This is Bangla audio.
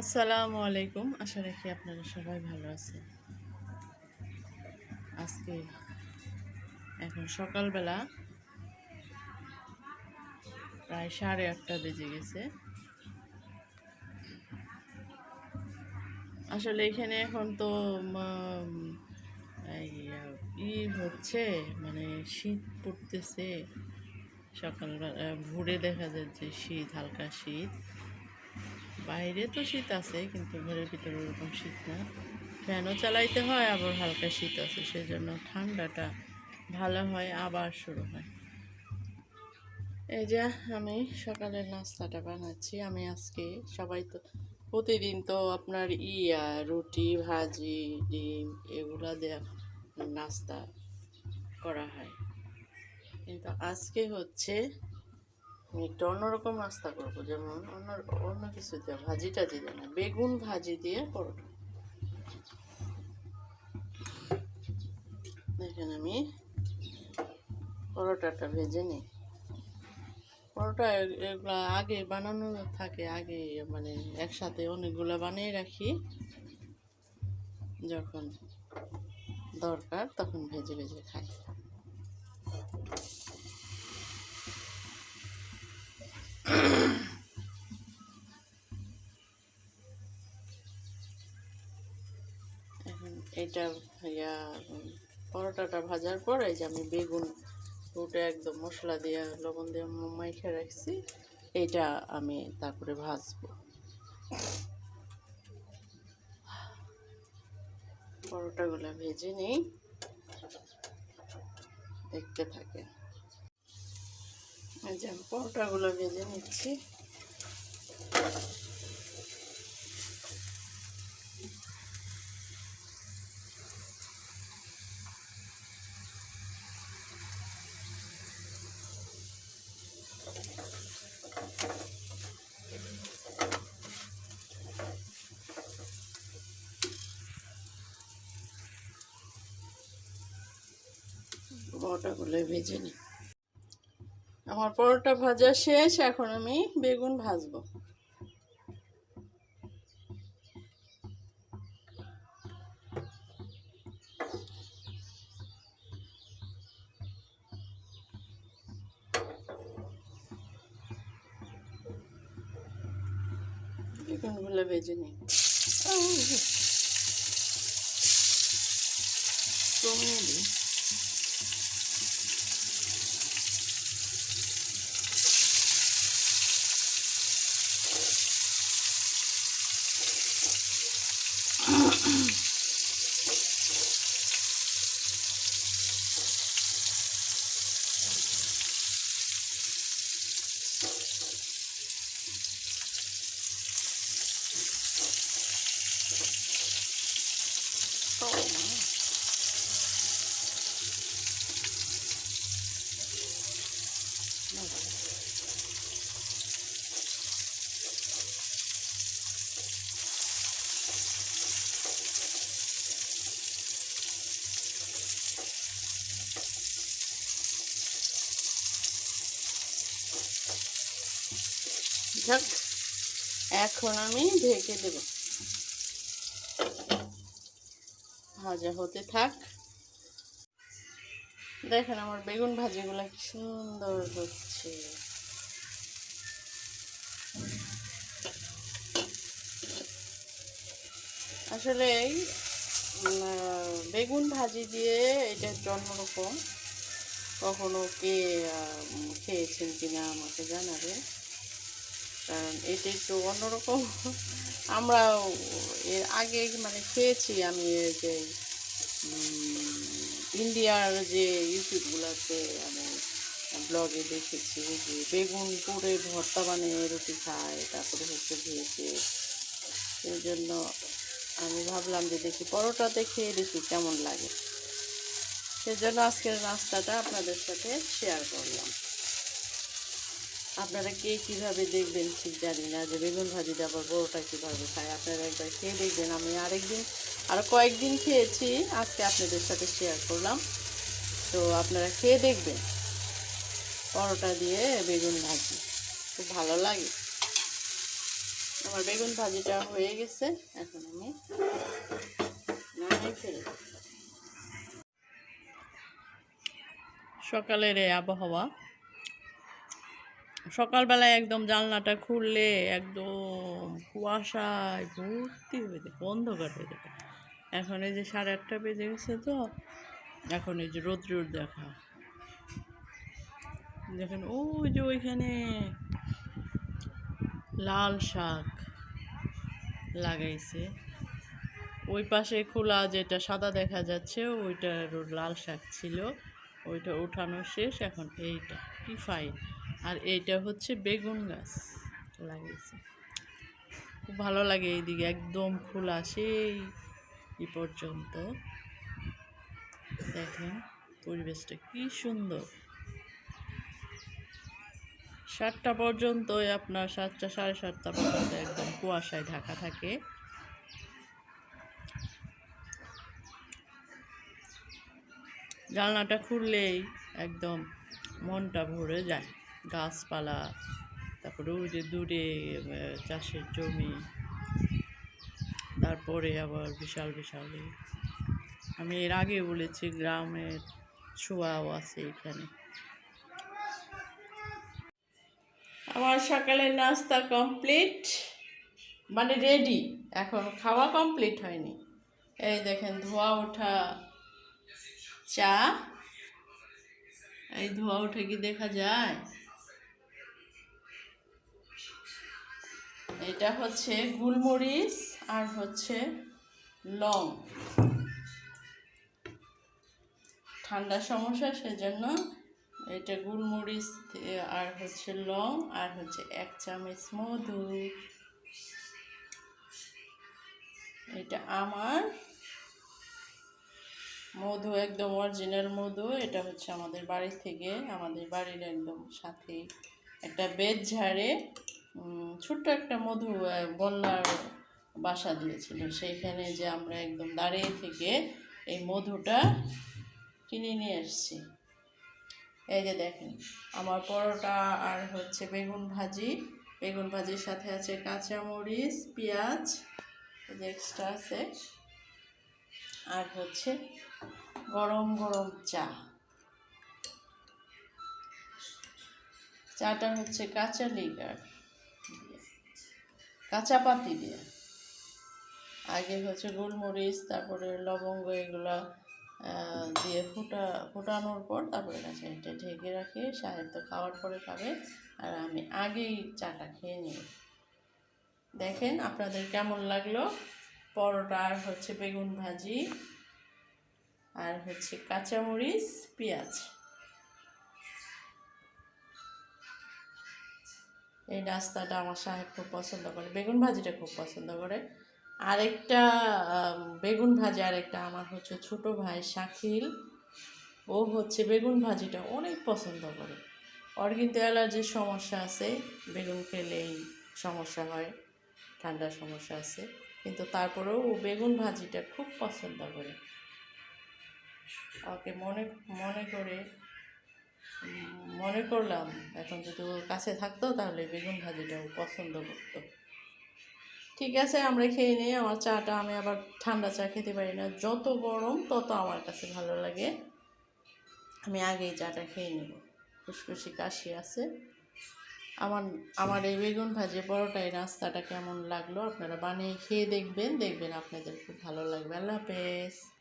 আসসালামু আলাইকুম। আশা রাখি আপনারা সবাই ভালো আছেন। আজকে এখন সকালবেলা প্রায় সাড়ে আটটা বেজে গেছে। আসলে এখানে এখন তো ই হচ্ছে মানে শীত পড়তেছে। সকালবেলা, ভোরে দেখা যাচ্ছে শীত, হালকা শীত। বাইরে তো শীত আছে, কিন্তু ঘরের ভিতরে ওরকম শীত না। ফ্যানও চালাইতে হয়, আবার হালকা শীত আছে, সেজন্য ঠান্ডাটা ভালো হয়, আবার শুরু হয়। এই যে আমি সকালের নাস্তাটা বানাচ্ছি, আমি আজকে সবাই তো, প্রতিদিন তো আপনার ইয়া রুটি, ভাজি, ডিম এগুলো দেয়া নাস্তা করা হয়। কিন্তু আজকে হচ্ছে আমি একটু অন্যরকম নাস্তা করব, যেমন অন্য অন্য কিছু দিয়ে ভাজি টাজি দিয়ে না বেগুন ভাজি দিয়ে পরোটা। দেখেন আমি পরোটাটা ভেজে নিই। পরোটা এগুলা আগে বানানো থাকে, আগে মানে একসাথে অনেকগুলো বানিয়ে রাখি। যখন দরকার তখন ভেজে ভেজে খাই। এটা ইয়া পরোটাটা ভাজার পর যে আমি বেগুন ওটা একদম মশলা দিয়ে, লবণ দিয়ে মাইখে রাখছি এটা আমি তারপরে ভাজবো। পরোটাগুলো ভেজে নিই। দেখতে থাকে যে আমি পরোটাগুলো ভেজে নিচ্ছি। পরোটাগুলো ভেজে নিই। আমার পরোটা ভাজা শেষ, এখন আমি বেগুন ভাজবো। বেগুনগুলো ভেজে নিই। কমিয়ে দিই। যাক এখন আমি ঢেকে দেব। ভাজা হতে থাক। দেখেন আমার বেগুন ভাজিগুলো কি সুন্দর হচ্ছে। আসলে বেগুন ভাজি দিয়ে এটা একটু অন্যরকম কখনো কে খেয়েছেন কিনা আমাকে জানাবে কারণ এটা একটু অন্যরকম। আমরা এর আগে মানে খেয়েছি আমি এই যে ইন্ডিয়ার যে ইউটিউবগুলোতে আমি ব্লগে দেখেছি যে বেগুন পুড়ে ভর্তা বানিয়ে রুটি খায়, তারপরে হচ্ছে ভেজে। সেই জন্য আমি ভাবলাম যে দেখি পরোটাতে খেয়ে দেখি কেমন লাগে। সেজন্য আজকের নাস্তাটা আপনাদের সাথে শেয়ার করলাম। আপনারা কে কীভাবে দেখবেন ঠিক জানি না যে বেগুন ভাজি দিয়ে আবার বড়োটা কীভাবে খায়, আপনারা একবার খেয়ে দেখবেন। আমি আরেকদিন আরও কয়েকদিন খেয়েছি, আজকে আপনাদের সাথে শেয়ার করলাম। তো আপনারা খেয়ে দেখবেন। পরোটা দিয়ে বেগুন ভাজি। খুব ভালো লাগে। আমার বেগুন ভাজিটা হয়ে গেছে, এখন আমি সকালের এই আবহাওয়া। সকালবেলায় একদম জানলাটা খুললে একদম কুয়াশায় ভর্তি হয়ে যায় অন্ধকার হয়ে যেত এখন এই যে সাড়ে আটটা বেজে গেছে তো, এখন এই যে রোদ্রুর দেখা। দেখেন ওই যে ওইখানে লাল শাক লাগাইছে। ওই পাশে খোলা যেটা সাদা দেখা যাচ্ছে ওইটা লাল শাক ছিল। ওইটা উঠানো শেষ, এখন এইটা, কি ফাইন আর এইটা হচ্ছে বেগুন গাছ লাগিয়েছে খুব ভালো লাগে এইদিকে, একদম খোলা, সেই ই পর্যন্ত। দেখেন পরিবেশটা কি সুন্দর। সাতটা পর্যন্তই আপনার সাতটা, সাড়ে সাতটা পর্যন্ত একদম কুয়াশায় ঢাকা থাকে। জানলাটা খুললেই একদম মনটা ভরে যায়। গাছপালা, তারপরে ওই যে দূরে চাষের জমি। তারপরে আবার বিশাল বিশাল আমি এর আগে বলেছি, গ্রামের ছোঁয়াও আছে এখানে। আমার সকালের নাস্তা কমপ্লিট মানে রেডি এখন খাওয়া কমপ্লিট হয়নি। এই দেখেন, ধোয়া ওঠা চা। এই ধোয়া উঠে কি দেখা যায়? এটা হচ্ছে গুলমরিচ। আর হচ্ছে লং। ঠান্ডা সমস্যা, সেজন্য এটা গুলমরিচ, আর হচ্ছে লং, আর হচ্ছে এক চামচ মধু। এটা আমার মধু, একদম অরিজিনাল মধু। এটা হচ্ছে আমাদের বাড়ি থেকে, আমাদের বাড়ির একদম সাথে একটা বেদ ঝাড়ে ছোট্ট একটা মধু বন্যার বাসা দিয়েছিল। সেইখানে যে আমরা একদম দাঁড়িয়ে থেকে এই মধুটা কিনে নিয়ে এসেছি। এই যে দেখেন, আমার পরোটা আর হচ্ছে বেগুন ভাজি। বেগুন ভাজির সাথে আছে কাঁচামরিচ, পেঁয়াজ যে এক্সট্রা আছে। আর হচ্ছে গরম গরম চা। চাটা হচ্ছে কাঁচা লিগার কাঁচা পাতি দিয়ে। আগে হচ্ছে গোলমরিচ, তারপরে লবঙ্গ এগুলো দিয়ে ফুটা, ফোটানোর পর তারপরে এটা ঢেকে রাখে, সাহেব তো খাওয়ার পরে খাবে, আর আমি আগেই চাটা খেয়ে নিই দেখেন আপনাদের কেমন লাগল? পরোটা আর হচ্ছে বেগুন ভাজি, আর হচ্ছে কাঁচামরিচ, পেঁয়াজ। এই নাস্তাটা আমার সাহেব খুব পছন্দ করে, বেগুন ভাজিটা খুব পছন্দ করে। আরেকটা বেগুন ভাজি আরেকটা আমার হচ্ছে ছোট ভাই শাকিল। ও হচ্ছে বেগুন ভাজিটা অনেক পছন্দ করে। ওর কিন্তু অ্যালার্জির সমস্যা আছে, বেগুন খেলেই সমস্যা হয়, ঠান্ডার সমস্যা আছে। কিন্তু তারপরেও ও বেগুন ভাজিটা খুব পছন্দ করে। ওকে মনে মনে করে, মনে করলাম, এখন যদি ওর কাছে থাকতো তাহলে বেগুন ভাজিটাও পছন্দ করতো। ঠিক আছে আমরা খেয়ে নিই, আমার চাটা আমি আবার ঠান্ডা চা খেতে পারি না। যত গরম, তত আমার কাছে ভালো লাগে। আমি আগেই চাটা খেয়ে নেব। খুশখুশি কাশি আছে। আমার আমার এই বেগুন ভাজি পরোটা এই নাস্তাটা কেমন লাগল আপনারা বানিয়ে খেয়ে দেখবেন। দেখবেন আপনাদের খুব ভালো লাগবে। আল্লাহ হাফেজ।